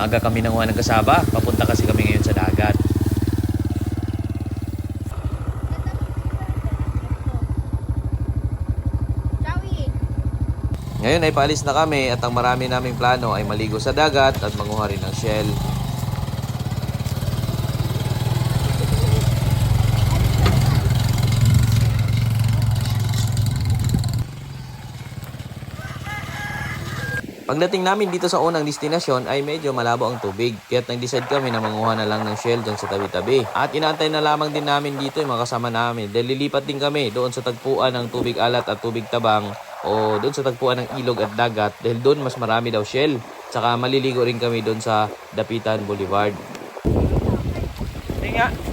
Maaga kami nanguha ng kasaba. Papunta kasi kami ngayon sa dagat. Ngayon ay paalis na kami at ang marami naming plano ay maligo sa dagat at manguha rin ng shell. Pagdating namin dito sa unang destinasyon ay medyo malabo ang tubig. Kaya't nag-decide kami na manguha na lang ng shell dyan sa tabi-tabi. At inaantay na lamang din namin dito yung mga kasama namin. Dahil lilipat din kami doon sa tagpuan ng tubig alat at tubig tabang o doon sa tagpuan ng ilog at dagat dahil doon mas marami daw shell. Tsaka maliligo rin kami doon sa Dapitan Boulevard. nga.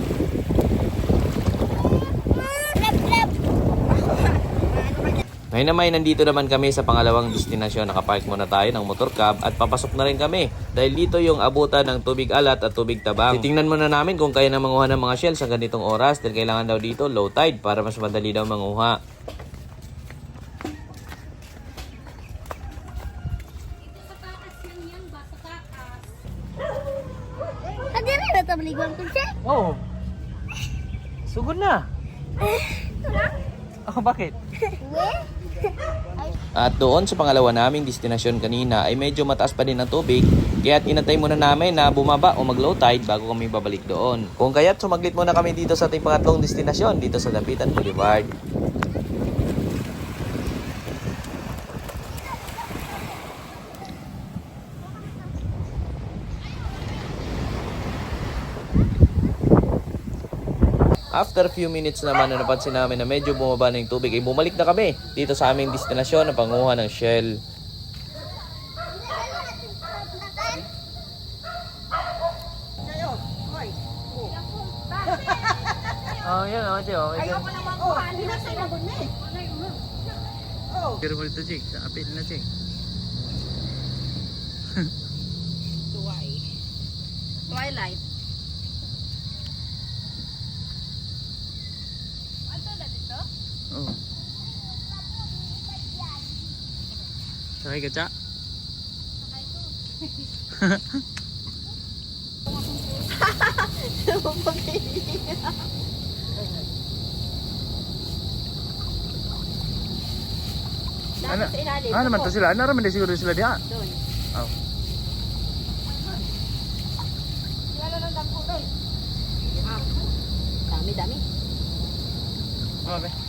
Ngayon naman, nandito naman kami sa pangalawang destinasyon. Nakapark muna tayo ng motor cab at papasok na rin kami. Dahil dito yung abutan ng tubig alat at tubig tabang. Titingnan muna namin kung kaya na manguha ng mga shell sa ganitong oras. Dahil kailangan daw dito low tide para mas madali daw manguha. Hindi rin na tabliguan ko siya. Oo. Oh. Sugod na. Oh, bakit? At doon sa pangalawa naming destinasyon kanina ay medyo mataas pa din ang tubig kaya inantay muna namin na bumaba o mag low tide bago kami babalik doon. Kung kaya't sumaglit muna kami dito sa ating pangatlong destinasyon dito sa Dapitan Boulevard. After a few minutes naman na napansin namin na medyo bumaba na yung tubig, ay bumalik na kami dito sa aming destinasyon na panguha ng shell. Oh, yan oh, ko naman po. Hindi na sa ilabon na eh. Pero mo dito, Che. Sa apil na, Che. Twilight. Ano na dito? Oh. Sakay ka, Cha? Ano? Sa ilalim. Ah, naman to sila. Ano naman din siguro sila diha. Doon. Oh. Wala lang dangko doon. Ah. Dami, dami. Okay.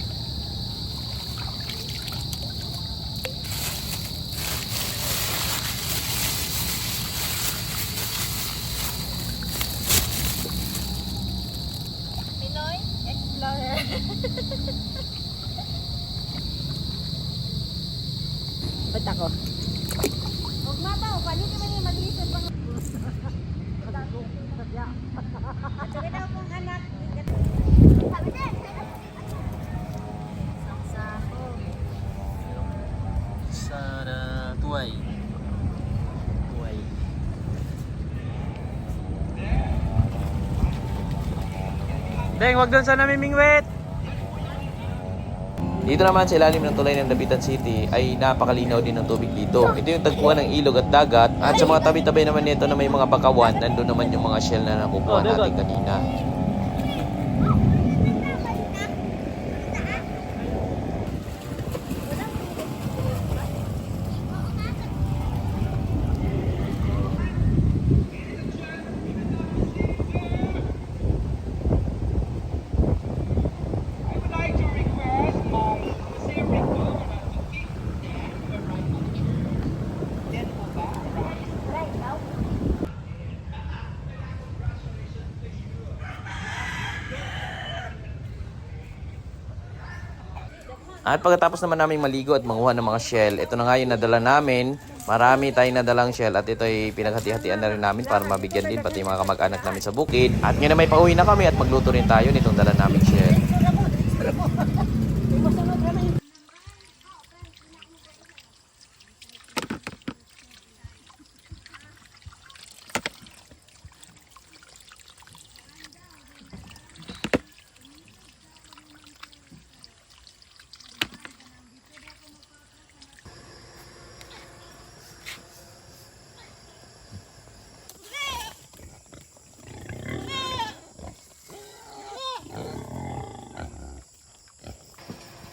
Ba't ako? Huwag na ba? Palit naman yung malisod pang... Saka daw mong anak. Sabi din. Saksaho. Sa tuway. Tuway. Deng, wag doon sa namimingwit. Dito naman sa ilalim ng tulay ng Dapitan City ay napakalinaw din ng tubig dito. Ito yung tagpuan ng ilog at dagat at sa mga tabi-tabi naman nito na may mga bakawan, nandun naman yung mga shell na nakukuha natin kanina. At pagkatapos naman namin maligo at manguha ng mga shell, ito na nga yung nadala namin. Marami tayong nadalang shell at ito ay pinaghati-hatian na rin namin para mabigyan din pati mga kamag-anak namin sa bukid. At ngayon na may pauwi na kami at magluto rin tayo nitong dala namin shell.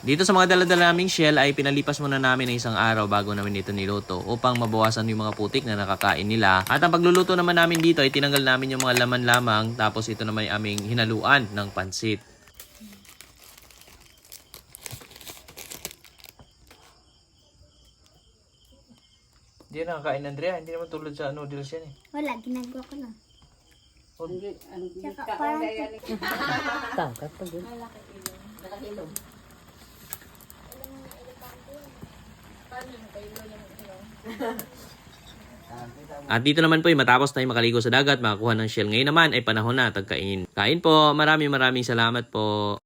Dito sa mga daladala naming shell ay pinalipas muna namin ng isang araw bago namin ito niluto upang mabawasan yung mga putik na nakakain nila. At ang pagluluto naman namin dito ay tinanggal namin yung mga laman lamang tapos ito naman ay aming hinaluan ng pansit. Hindi na nakakain Andrea, hindi naman tulad sa noodles yan eh. Wala, ginagawa ko lang. Tsaka parang At dito naman po ay matapos tayo makaligo sa dagat, makakuha ng shell. Ngayon naman ay panahon na tagkain. Kain po, maraming maraming salamat po.